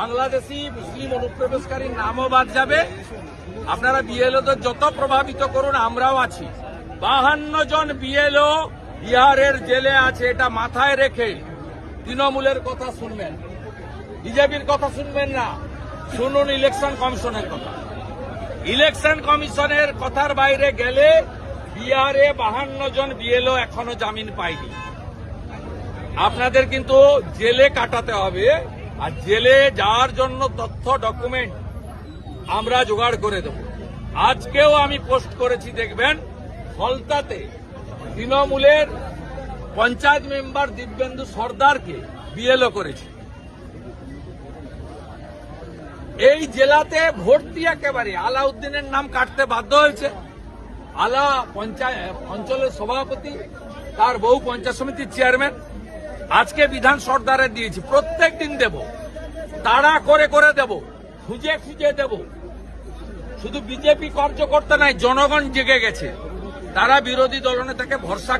বাংলাদেশি মুসলিম অনুপ্রবেশকারীর নামও বাদ যাবে। আপনারা বিএলওদের যত প্রভাবিত করুন, আমরাও আছি। বাহান্ন জন বিএলও বিহারের জেলে আছে, এটা মাথায় রেখে তৃণমূলের কথা শুনবেন। বিজেপির কথা শুনবেন না। শুনুন ইলেকশন কমিশনের কথা। ইলেকশন কমিশনের কথার বাইরে গেলে বিহারে বাহান্ন জন বিএলও এখনও জামিন পায়নি। আপনাদের কিন্তু জেলে কাটাতে হবে। আর জেলে যাওয়ার জন্য তথ্য ডকুমেন্ট আমরা জোগাড় করে দেব। আজকেও আমি পোস্ট করেছি, দেখবেন ফলতাতে তৃণমূলের পঞ্চায়েত মেম্বার দিব্যেন্দু সর্দারকে বিএলও করেছি। এই জেলাতে ভর্তি একেবারে। আলাউদ্দিনের নাম কাটতে বাধ্য হয়েছে। আলা পঞ্চায়েত, অঞ্চলের সভাপতি, তার বহু পঞ্চায়েত সমিতির চেয়ারম্যান আজকে বিধান সর্দারে দিয়েছি, প্রত্যেক দিন দেব। তাড়া করে করে দেব, খুঁজে খুঁজে দেব। শুধু বিজেপি কার্যকর্তা নাই, জনগণ জেগে গেছে। তারা বিরোধী দলনেতাকে ভরসা